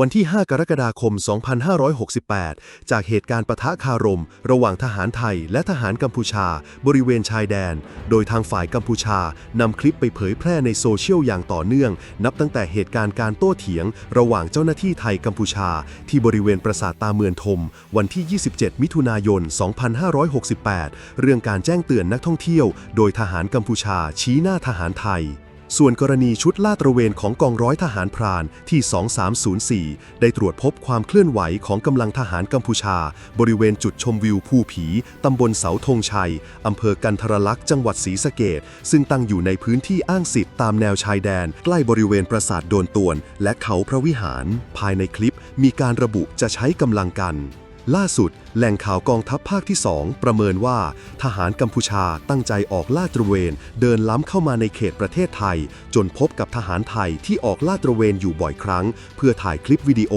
วันที่ 5 กรกฎาคม 2568 จากเหตุการณ์ปะทะคารม ระหว่างทหารไทยและทหารกัมพูชา บริเวณชายแดน โดยทางฝ่ายกัมพูชานำคลิปไปเผยแพร่ในโซเชียลอย่างต่อเนื่อง นับตั้งแต่เหตุการณ์การโต้เถียง ระหว่างเจ้าหน้าที่ไทยกัมพูชา ที่บริเวณปราสาทตาเมือนทม วันที่ 27 มิถุนายน 2568 เรื่องการแจ้งเตือนนักท่องเที่ยว โดยทหารกัมพูชาชี้หน้าทหารไทย ส่วนกรณีชุดลาดตระเวนของกองร้อยทหารพรานที่ 2304 ได้ตรวจพบความเคลื่อนไหวของกำลังทหารกัมพูชา บริเวณจุดชมวิวภูผีตำบลเสาธงชัยอำเภอกันทรลักษณ์จังหวัดศรีสะเกดซึ่งตั้งอยู่ในพื้นที่อ้างสิทธิ์ตามแนวชายแดน ใกล้บริเวณปราสาทโดนตวน และเขาพระวิหาร ภายในคลิปมีการระบุจะใช้กำลังกัน ล่าสุด แหล่งข่าวกองทัพภาคที่ 2 ประเมินว่า ทหารกัมพูชาตั้งใจออกลาดตระเวน เดินล้ำเข้ามาในเขตประเทศไทย จนพบกับทหารไทยที่ออกลาดตระเวนอยู่บ่อยครั้ง เพื่อถ่ายคลิปวิดีโอ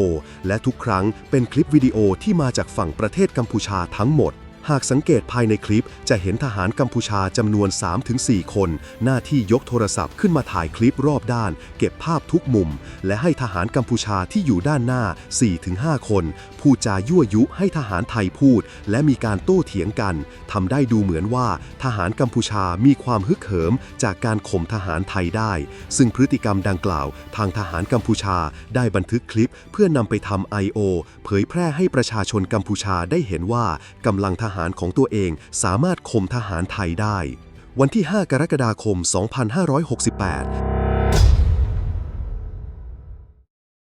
และทุกครั้งเป็นคลิปวิดีโอที่มาจากฝั่งประเทศกัมพูชาทั้งหมด หากสังเกตภายในคลิปจะเห็นทหารกัมพูชาจำนวน 3-4 คน หน้าที่ยกโทรศัพท์ขึ้นมาถ่ายคลิปรอบด้าน เก็บภาพทุกมุม และให้ทหารกัมพูชาที่อยู่ด้านหน้า 4-5 คนพูดจายั่วยุให้ทหารไทยพูด และมีการโต้เถียงกันทำได้ดูเหมือนว่าทหารกัมพูชามีความฮึกเหิมจากการข่มทหารไทยได้ ซึ่งพฤติกรรมดังกล่าว ทางทหารกัมพูชาได้บันทึกคลิปเพื่อนำไปทำ I.O. เผยแพร่ให้ประชาชนกัมพูชาได้เห็นว่ากำลังทหารของตัวเองสามารถข่มทหารไทยได้ วันที่ 5 กรกฎาคม 2568